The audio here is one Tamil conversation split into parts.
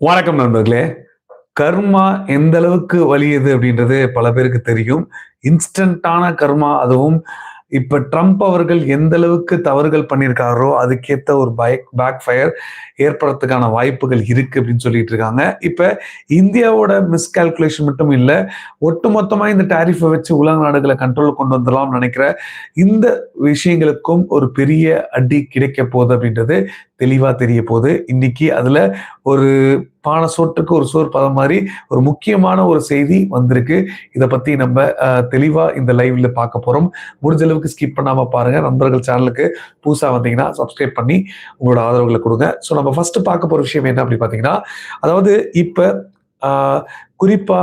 வணக்கம் நண்பர்களே. கர்மா எந்த அளவுக்கு வலியுது அப்படின்றது பல பேருக்கு தெரியும். இன்ஸ்டன்டான கர்மா அதுவும் இப்ப ட்ரம்ப் அவர்கள் எந்த அளவுக்கு தவறுகள் பண்ணியிருக்காரோ அதுக்கேத்த ஒரு பைக் பேக் ஃபயர் ஏற்படுறதுக்கான வாய்ப்புகள் இருக்கு அப்படின்னு சொல்லிட்டு இருக்காங்க. இப்ப இந்தியாவோட மிஸ்கால்குலேஷன் மட்டும் இல்லை ஒட்டுமொத்தமா இந்த டாரிஃபை வச்சு உலக நாடுகளை கண்ட்ரோல் கொண்டு வந்துடலாம்னு நினைக்கிற இந்த விஷயங்களுக்கும் ஒரு பெரிய அடி கிடைக்க போகுது அப்படின்றது தெளிவாக தெரிய போகுது. இன்னைக்கு அதுல ஒரு பானை சோற்றுக்கு ஒரு சோறு பதம் மாதிரி ஒரு முக்கியமான ஒரு செய்தி வந்திருக்கு. இதை பத்தி நம்ம அஹ், தெளிவா இந்த லைவ்ல பார்க்க போறோம். முடிஞ்ச அளவுக்கு ஸ்கிப் பண்ணாம பாருங்க. நண்பர்கள் சேனலுக்கு புதுசா வந்தீங்கன்னா சப்ஸ்கிரைப் பண்ணி உங்களோட ஆதரவுகளை கொடுங்க. ஸோ நம்ம ஃபர்ஸ்ட் பார்க்க போகிற விஷயம் என்ன அப்படி பார்த்தீங்கன்னா அதாவது இப்போ ஆஹ், குறிப்பா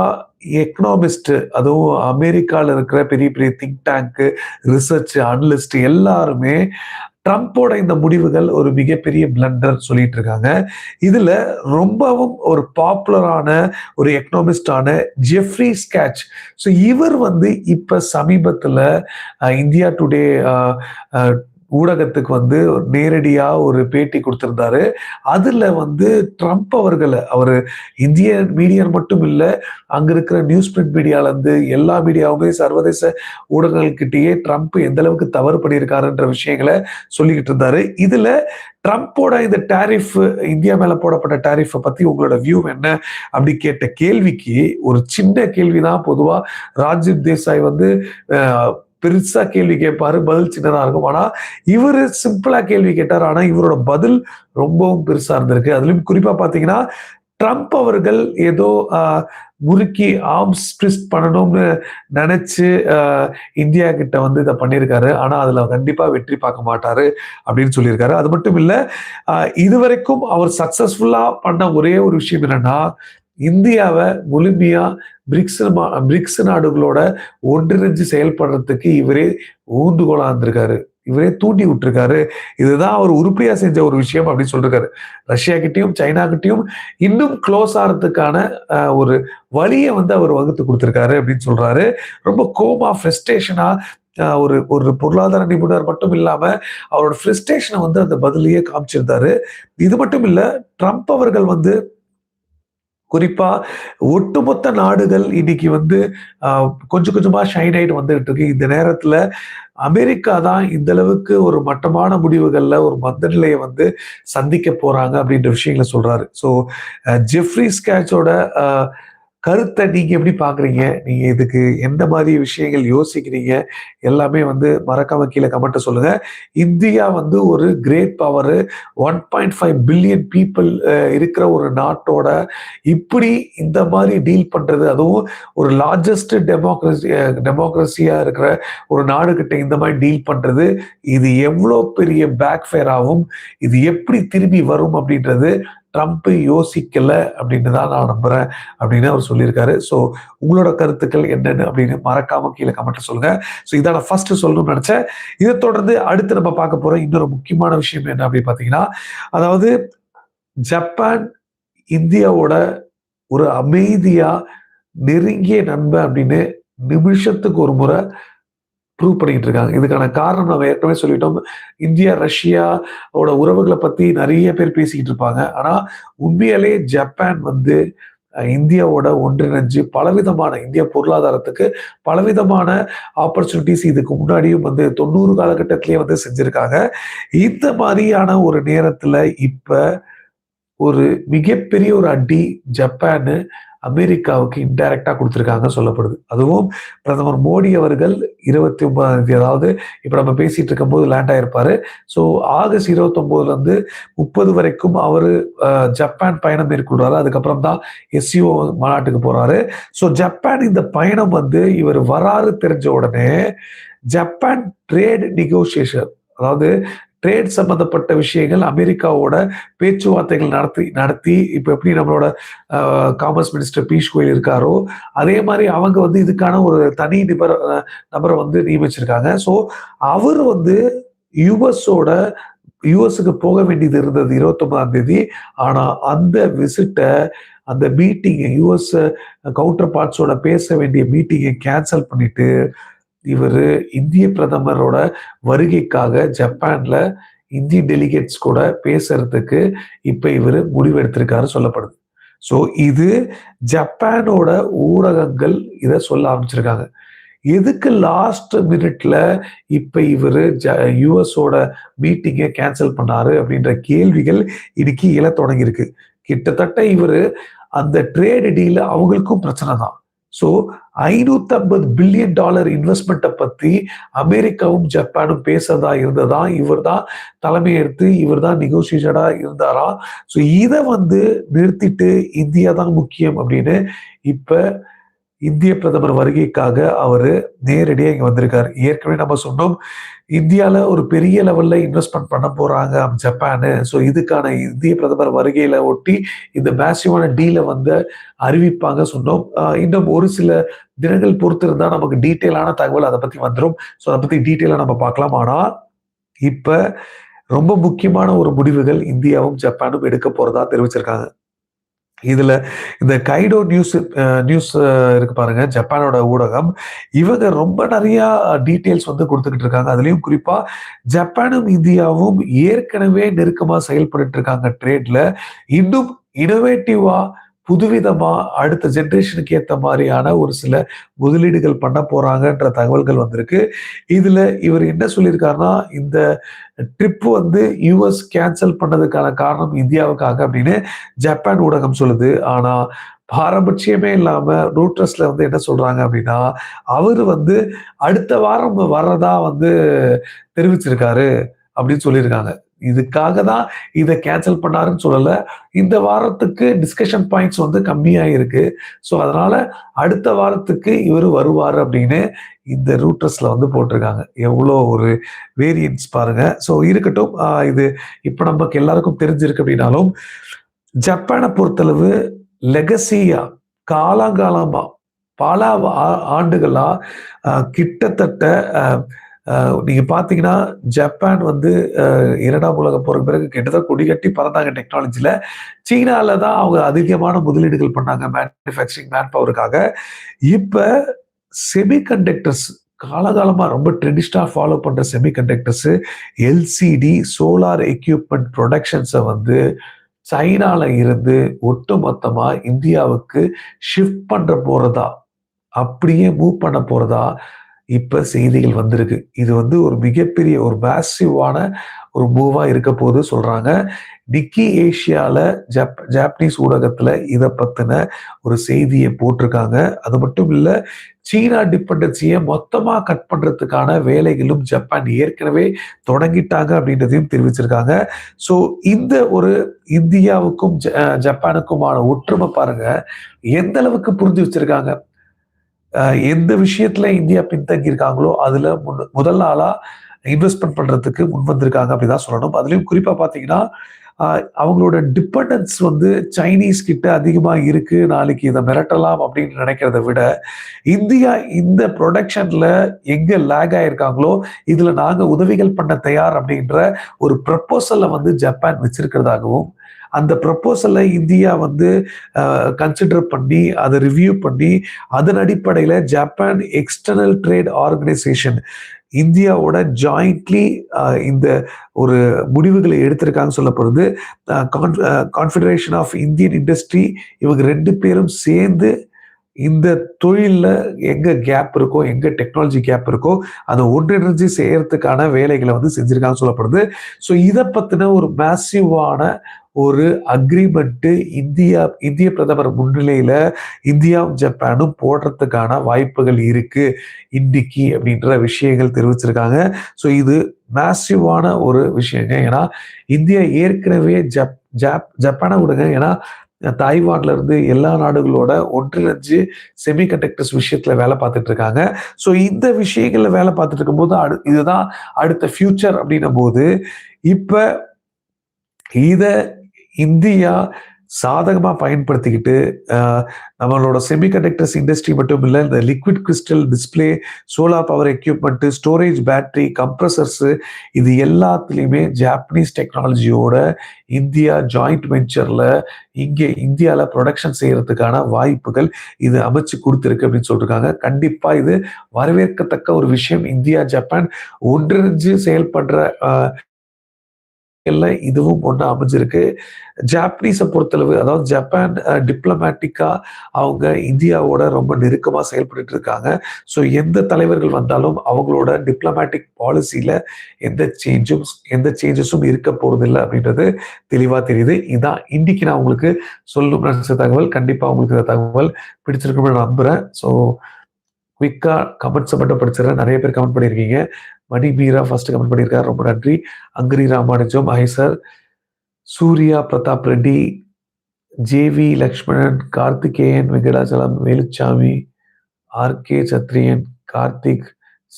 அதுவும் அமெரிக்கால இருக்கிற பெரிய பெரிய திங்க் டேங்க்கு ரிசர்ச் அனலிஸ்ட் எல்லாருமே ட்ரம்ப்போட இந்த முடிவுகள் ஒரு மிகப்பெரிய பிளண்டர் சொல்லிட்டு இருக்காங்க இதுல ரொம்பவும் ஒரு பாப்புலரான ஒரு எக்கனாமிஸ்டான ஜெஃப்ரி ஸ்கேட்ச் ஸோ இவர் வந்து இப்ப சமீபத்தில் இந்தியா டுடே ஊடகத்துக்கு வந்து நேரடியாக ஒரு பேட்டி கொடுத்துருந்தாரு. அதில் வந்து ட்ரம்ப் அவர்களை அவர் இந்திய மீடியா மட்டும் இல்லை அங்கே இருக்கிற நியூஸ் பிரிண்ட் மீடியாவிலேருந்து எல்லா மீடியாவுமே சர்வதேச ஊடகங்கள்கிட்டயே ட்ரம்ப் எந்த அளவுக்கு தவறு பண்ணியிருக்காருன்ற விஷயங்களை சொல்லிக்கிட்டு இருந்தாரு. இதில் ட்ரம்ப்போட இந்த டேரிஃப் இந்தியா மேலே போடப்பட்ட டாரிஃபை பற்றி உங்களோட வியூ என்ன அப்படி கேட்ட கேள்விக்கு ஒரு சின்ன கேள்விதான் பொதுவாக ராஜீவ் தேசாய் வந்து பெருசா கேள்வி கேட்பாரு பதில் சின்னதா இருக்கும். ஆனா இவரு சிம்பிளா கேள்வி கேட்டார். ஆனா இவரோட பதில் ரொம்பவும் பெருசா இருந்திருக்கு. அதுலயும் குறிப்பா பாத்தீங்கன்னா ட்ரம்ப் அவர்கள் ஏதோ முறுக்கி ஆர்ம்ஸ் ட்விஸ்ட் பண்ணணும்னு நினைச்சு இந்தியா கிட்ட வந்து இதை பண்ணியிருக்காரு. ஆனால் அதில் கண்டிப்பாக வெற்றி பார்க்க மாட்டாரு அப்படின்னு சொல்லியிருக்காரு. அது மட்டும் இல்லை இதுவரைக்கும் அவர் சக்ஸஸ்ஃபுல்லாக பண்ண ஒரே ஒரு விஷயம் என்னன்னா இந்தியாவை முழுமையாக பிரிக்ஸ் மா- பிரிக்ஸ் நாடுகளோட ஒன்றிணைஞ்சு செயல்படுறதுக்கு இவரே ஊந்துகோலாக இருந்திருக்காரு இவரே தூண்டி விட்டுருக்காரு. இதுதான் அவர் உருப்படியா செஞ்ச ஒரு விஷயம் அப்படின்னு சொல்லிருக்காரு. ரஷ்யா கிட்டையும் சைனா கிட்டையும் இன்னும் க்ளோஸ் ஆகிறதுக்கான ஒரு வழியை வந்து அவர் வகுத்து கொடுத்துருக்காரு அப்படின்னு சொல்றாரு. ரொம்ப கோமா ஃப்ரெஸ்டேஷனா ஒரு ஒரு பொருளாதார நிபுணர் மட்டும் இல்லாம அவரோட ஃப்ரெஸ்டேஷனை வந்து அந்த பதிலையே காமிச்சிருந்தாரு. இது மட்டும் இல்லை ட்ரம்ப் அவர்கள் வந்து குறிப்பா ஒட்டுமொத்த நாடுகள் இன்னைக்கு வந்து கொஞ்சம் கொஞ்சமா ஷைன் ஆயிட்டு வந்துகிட்டு இருக்கு. இந்த நேரத்துல அமெரிக்கா தான் இந்த அளவுக்கு ஒரு மட்டமான முடிவுகள்ல ஒரு மந்த நிலையை வந்து சந்திக்க போறாங்க அப்படின்ற விஷயங்களை சொல்றாரு. ஸோ ஜெஃப்ரி ஸ்கேட்சோட கருத்தை நீங்கள் எப்படி பார்க்குறீங்க நீங்கள் இதுக்கு எந்த மாதிரி விஷயங்கள் யோசிக்கிறீங்க? எல்லாமே வந்து மறக்காம கீழே கமெண்ட்டை சொல்லுங்கள் இந்தியா வந்து ஒரு great power one point five billion people இருக்கிற ஒரு நாட்டோட இப்படி இந்த மாதிரி டீல் பண்ணுறது அதுவும் ஒரு லார்ஜஸ்ட் டெமோக்ரஸி டெமோக்ரஸியாக இருக்கிற ஒரு நாடுகிட்ட இந்த மாதிரி டீல் பண்ணுறது இது எவ்வளோ பெரிய பேக் ஃபேர் ஆகும்? இது எப்படி திரும்பி வரும் அப்படின்றது ட்ரம்ப் யோசிக்கல அப்படின்னு தான் நான் நம்புறேன் அப்படின்னு அவர் சொல்லியிருக்காரு. ஸோ உங்களோட கருத்துக்கள் என்னன்னு அப்படின்னு மறக்காம கீழே கமெண்ட்ல சொல்லுங்க. ஸோ இதான் நான் ஃபர்ஸ்ட் சொல்லணும்னு நினைச்சேன். இதை தொடர்ந்து அடுத்து நம்ம பார்க்க போற இன்னொரு முக்கியமான விஷயம் என்ன அப்படின்னு பார்த்தீங்கன்னா அதாவது ஜப்பான் இந்தியாவோட ஒரு அமைதியா நெருங்கிய நண்பன் அப்படின்னு நிமிஷத்துக்கு ஒரு முறை ப்ரூவ் பண்ணிக்கிட்டு இருக்காங்க. இதுக்கான காரணம் நம்ம ஏற்கனவே சொல்லிட்டோம். இந்தியா ரஷ்யாவோட உறவுகளை பற்றி நிறைய பேர் பேசிக்கிட்டு இருப்பாங்க. ஆனால் உண்மையிலே ஜப்பான் வந்து இந்தியாவோட ஒன்றிணைஞ்சு பலவிதமான இந்திய பொருளாதாரத்துக்கு பலவிதமான ஆப்பர்ச்சுனிட்டிஸ் இதுக்கு முன்னாடியும் வந்து தொண்ணூறு காலகட்டத்திலேயே வந்து செஞ்சுருக்காங்க. இந்த மாதிரியான ஒரு நேரத்தில் இப்போ ஒரு மிகப்பெரிய ஒரு அடி ஜப்பான் அமெரிக்காவுக்கு இன்டைரக்டாக கொடுத்துருக்காங்க சொல்லப்படுது. அதுவும் பிரதமர் மோடி அவர்கள் இருபத்தி ஒன்பதாம் தேதி அதாவது இப்போ நம்ம பேசிகிட்டு இருக்கும்போது லேண்ட் ஆகிருப்பார் ஸோ ஆகஸ்ட் இருபத்தொம்போதுலேருந்து முப்பது வரைக்கும் அவர் ஜப்பான் பயணம் மேற்கொள்கிறாரு அதுக்கப்புறம் தான் எஸ்சிஓ மாநாட்டுக்கு போகிறாரு ஸோ ஜப்பான் இந்த பயணம் வந்து இவர் வராரு தெரிஞ்ச உடனே ஜப்பான் ட்ரேட் நெகோசியேஷன் அதாவது ட்ரேட் சம்பந்தப்பட்ட விஷயங்கள் அமெரிக்காவோட பேச்சுவார்த்தைகள் நடத்தி நடத்தி இப்போ எப்படி நம்மளோட காமர்ஸ் மினிஸ்டர் பீஷ் கோயல் இருக்காரோ அதே மாதிரி அவங்க வந்து இதுக்கான ஒரு தனி நிபர் நபரை வந்து நியமிச்சிருக்காங்க. ஸோ அவர் வந்து யுஎஸோட யுஎஸ்க்கு போக வேண்டியது இருந்தது இருபத்தொன்பதாம் தேதி. ஆனால் அந்த விசிட்டை அந்த மீட்டிங்கை யுஎஸ் கவுண்டர் பார்ட்ஸோட பேச வேண்டிய மீட்டிங்கை கேன்சல் பண்ணிட்டு இவர் இந்திய பிரதமரோட வருகைக்காக ஜப்பான்ல இந்திய டெலிகேட்ஸ் கூட பேசுறதுக்கு இப்போ இவர் முடிவெடுத்திருக்காரு சொல்லப்படுது. ஸோ இது ஜப்பானோட ஊடகங்கள் இதை சொல்ல ஆரம்பிச்சிருக்காங்க. எதுக்கு லாஸ்ட் மினிட்ல இப்போ இவர் ஜ யூஎஸோட மீட்டிங்கை கேன்சல் பண்ணாரு அப்படின்ற கேள்விகள் இன்னைக்கு இழ தொடங்கியிருக்கு. கிட்டத்தட்ட இவர் அந்த ட்ரேட் டீல அவங்களுக்கும் பிரச்சனை தான். ஸோ ஐநூத்தி ஐம்பது பில்லியன் டாலர் இன்வெஸ்ட்மெண்ட்டை பத்தி அமெரிக்காவும் ஜப்பானும் பேசுறதா இருந்ததா? இவர் தான் தலைமை எடுத்து இவர் தான் நெகோசியேட்டடா இருந்தாரா? ஸோ இதை வந்து நிறுத்திட்டு இந்தியா தான் முக்கியம் அப்படின்னு இப்போ இந்திய பிரதமர் வருகைக்காக அவர் நேரடியாக இங்கே வந்திருக்கார். ஏற்கனவே நம்ம சொன்னோம் இந்தியாவில் ஒரு பெரிய லெவலில் இன்வெஸ்ட்மெண்ட் பண்ண போகிறாங்க ஜப்பானு. ஸோ இதுக்கான இந்திய பிரதமர் வருகையில் ஒட்டி இந்த மேசிவான டீலை வந்து அறிவிப்பாங்க சொன்னோம். இன்னும் ஒரு சில தினங்கள் பொறுத்து இருந்தால் நமக்கு டீட்டெயிலான தகவல் அதை பற்றி வந்துடும் ஸோ அதை பற்றி டீட்டெயிலாக நம்ம பார்க்கலாம். ஆனால் இப்போ ரொம்ப முக்கியமான ஒரு முடிவுகள் இந்தியாவும் ஜப்பானும் எடுக்க போகிறதா தெரிவிச்சிருக்காங்க. இதில் இந்த கைடோ நியூஸ் நியூஸ் இருக்கு பாருங்க ஜப்பானோட ஊடகம். இவங்க ரொம்ப நிறையா டீட்டெயில்ஸ் வந்து கொடுத்துக்கிட்டு இருக்காங்க. அதுலேயும் குறிப்பாக ஜப்பானும் இந்தியாவும் ஏற்கனவே நெருக்கமாக செயல்பட்டு இருக்காங்க ட்ரேட்ல இன்னும் இனோவேட்டிவாக புதுவிதமாக அடுத்த ஜென்ரேஷனுக்கு ஏற்ற மாதிரியான ஒரு சில முதலீடுகள் பண்ண போகிறாங்கன்ற தகவல்கள் வந்திருக்கு. இதில் இவர் என்ன சொல்லியிருக்காருன்னா இந்த ட்ரிப் வந்து யூஎஸ் கேன்சல் பண்ணதுக்கான காரணம் இந்தியாவுக்காக அப்படின்னு ஜப்பான் ஊடகம் சொல்லுது. ஆனால் பாரபட்சியமே இல்லாமல் ரூட்ரஸில் வந்து என்ன சொல்கிறாங்க அப்படின்னா அவர் வந்து அடுத்த வாரம் வர்றதா வந்து தெரிவிச்சிருக்காரு அப்படின்னு சொல்லியிருக்காங்க. இதுக்காக தான் இதை கேன்சல் பண்ணாருன்னு சொல்லலை. இந்த வாரத்துக்கு டிஸ்கஷன் பாயிண்ட்ஸ் வந்து கம்மியாக இருக்கு ஸோ அதனால அடுத்த வாரத்துக்கு இவர் வருவார் அப்படின்னு இந்த ரூட்டர்ஸில் வந்து போட்டிருக்காங்க. எவ்வளோ ஒரு வேரியன்ஸ் பாருங்கள் ஸோ இருக்கட்டும். இது இப்போ நமக்கு எல்லாருக்கும் தெரிஞ்சிருக்கு அப்படின்னாலும் ஜப்பானை பொறுத்தளவு லெகசியா காலங்காலமாக பல ஆண்டுகளாக கிட்டத்தட்ட நீங்கள் பார்த்தீங்கன்னா ஜப்பான் வந்து இரண்டாம் உலக போருக்கு பிறகு கிட்டத்தட்ட கொடி கட்டி பறந்தாங்க டெக்னாலஜியில் சீனாவில் தான் அவங்க அதிகமான முதலீடுகள் பண்ணாங்க மேனுஃபேக்சரிங் மேன் பவருக்காக இப்போ செமி காலகாலமாக ரொம்ப ட்ரெடிஷ்னா ஃபாலோ பண்ணுற செமிகண்டக்டர்ஸு எல்சிடி சோலார் எக்யூப்மெண்ட் ப்ரொடக்ஷன்ஸை வந்து சைனாவில் இருந்து ஒட்டுமொத்தமாக இந்தியாவுக்கு ஷிஃப்ட் பண்ணுற போகிறதா அப்படியே மூவ் பண்ண போகிறதா இப்போ செய்திகள் வந்திருக்கு. இது வந்து ஒரு மிகப்பெரிய ஒரு மேசிவான ஒரு மூவாக இருக்க போது சொல்கிறாங்க நிக்கி ஏஷியாவில் ஜப் ஜாப்பனீஸ் ஊடகத்தில் இதை பற்றின ஒரு செய்தியை போட்டிருக்காங்க. அது மட்டும் இல்லை சீனா டிபெண்டன்சியை மொத்தமாக கட் பண்ணுறதுக்கான வேலைகளும் ஜப்பான் ஏற்கனவே தொடங்கிட்டாங்க அப்படின்றதையும் தெரிவிச்சிருக்காங்க. ஸோ இந்த ஒரு இந்தியாவுக்கும் ஜப்பானுக்குமான ஒற்றுமை பாருங்க எந்த அளவுக்கு புரிஞ்சு வச்சிருக்காங்க? எந்த விஷயத்துல இந்தியா பின்தங்கி இருக்காங்களோ அதுல முதல் நாளா இன்வெஸ்ட்மெண்ட் பண்றதுக்கு முன் வந்திருக்காங்க அப்படிதான் சொல்லணும். அதுலயும் குறிப்பா பாத்தீங்கன்னா அவங்களோட டிபெண்டன்ஸ் வந்து சைனீஸ் கிட்ட அதிகமா இருக்கு. நாளைக்கு இதை மிரட்டலாம் அப்படின்னு நினைக்கிறத விட இந்தியா இந்த ப்ரொடக்ஷன்ல எங்க லேக் ஆயிருக்காங்களோ இதுல நாங்க உதவிகள் பண்ண தயார் அப்படின்ற ஒரு ப்ரப்போசலை வந்து ஜப்பான் வச்சிருக்கிறதாகவும் அந்த ப்ரப்போசலை இந்தியா வந்து கன்சிடர் பண்ணி அதை ரிவ்யூ பண்ணி அதன் அடிப்படையில் ஜப்பான் எக்ஸ்டர்னல் ட்ரேட் ஆர்கனைசேஷன் இந்தியாவோட ஜாயிண்ட்லி இந்த ஒரு முடிவுகளை எடுத்திருக்காங்க சொல்லப்படுது கான்ஃபெடரேஷன் ஆஃப் இந்தியன் இண்டஸ்ட்ரி இவங்க ரெண்டு பேரும் சேர்ந்து இந்த தொழிலில் எங்கே கேப் இருக்கோ எங்கே டெக்னாலஜி கேப் இருக்கோ அதை ஒன்றிணைஞ்சு செய்யறதுக்கான வேலைகளை வந்து செஞ்சிருக்காங்க சொல்லப்படுது ஸோ இதை பற்றின ஒரு மேசிவான ஒரு அக்ரிமெண்ட்டு இந்தியா இந்திய பிரதமர் முன்னிலையில் இந்தியாவும் ஜப்பானும் போடுறதுக்கான வாய்ப்புகள் இருக்குது இன்னைக்கு அப்படின்ற விஷயங்கள் தெரிவிச்சிருக்காங்க. ஸோ இது மேசிவான ஒரு விஷயங்க. ஏன்னா இந்தியா ஏற்கனவே ஜப் ஜாப் ஜப்பானை விடுங்க. ஏன்னா தாய்வான்ல இருந்து எல்லா நாடுகளோட ஒன்றிணைஞ்சு செமிகண்டக்டர்ஸ் விஷயத்துல வேலை பார்த்துட்டு இருக்காங்க. ஸோ இந்த விஷயங்கள்ல வேலை பார்த்துட்டு இருக்கும்போது அடு இதுதான் அடுத்த ஃபியூச்சர் அப்படின்னும் போது இப்போ இதை இந்தியா சாதகமாக பயன்படுத்திக்கிட்டு நம்மளோட செமிகண்டக்டர்ஸ் இண்டஸ்ட்ரி மட்டும் இல்லை இந்த liquid crystal display solar power equipment storage battery compressors இது எல்லாத்துலேயுமே ஜாப்பனீஸ் டெக்னாலஜியோட இந்தியா ஜாயிண்ட் வெஞ்சரில் இங்கே இந்தியாவில் ப்ரொடக்ஷன் செய்கிறதுக்கான வாய்ப்புகள் இது அமைச்சு கொடுத்துருக்கு அப்படின்னு சொல்லியிருக்காங்க கண்டிப்பாக இது வரவேற்கத்தக்க ஒரு விஷயம். இந்தியா ஜப்பான் ஒன்றிணைஞ்சு செயல்படுற எல்லாம் இதுவும் ஒன்று அமைஞ்சிருக்கு. ஜாப்பனீஸை பொறுத்தளவு அதாவது ஜப்பான் டிப்ளமேட்டிக்காக அவங்க இந்தியாவோட ரொம்ப நெருக்கமாக செயல்பட்டு இருக்காங்க. ஸோ எந்த தலைவர்கள் வந்தாலும் அவங்களோட டிப்ளமேட்டிக் பாலிசியில் எந்த சேஞ்சும் எந்த சேஞ்சஸும் இருக்க போகிறதில்லை அப்படின்றது தெளிவாக தெரியுது. இதான் இன்றைக்கி நான் உங்களுக்கு சொல்லும் நினைச்ச தகவல். கண்டிப்பாக உங்களுக்கு இந்த தகவல் பிடிச்சிருக்கும்னு நான் ஸோ குயிக்கா கமெண்ட்ஸை மட்டும் படிச்சிடறேன் நிறைய பேர் கமெண்ட் பண்ணியிருக்கீங்க. மணி மீரா ஃபர்ஸ்ட் கமெண்ட் பண்ணியிருக்காரு. ரொம்ப நன்றி. Angiri Ramanujam, hi sir. Surya Pratap Reddy, JV. Lakshmanan, Karthikeyan, Venkatachalam, Veluchamy, RK. Sathriyan, Karthik,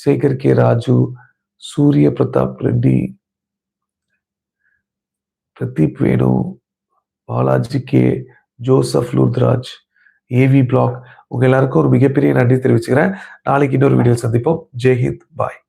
Sekar K. Raju, Surya Pratap Reddy, Pradeep Venu, Balaji K, Joseph Lourdraj, AV black உங்க எல்லாருக்கும் ஒரு மிகப்பெரிய நன்றி தெரிவிச்சுக்கிறேன். நாளைக்கு இன்னொரு வீடியோ சந்திப்போம். ஜெய் ஹிந்த். பாய்.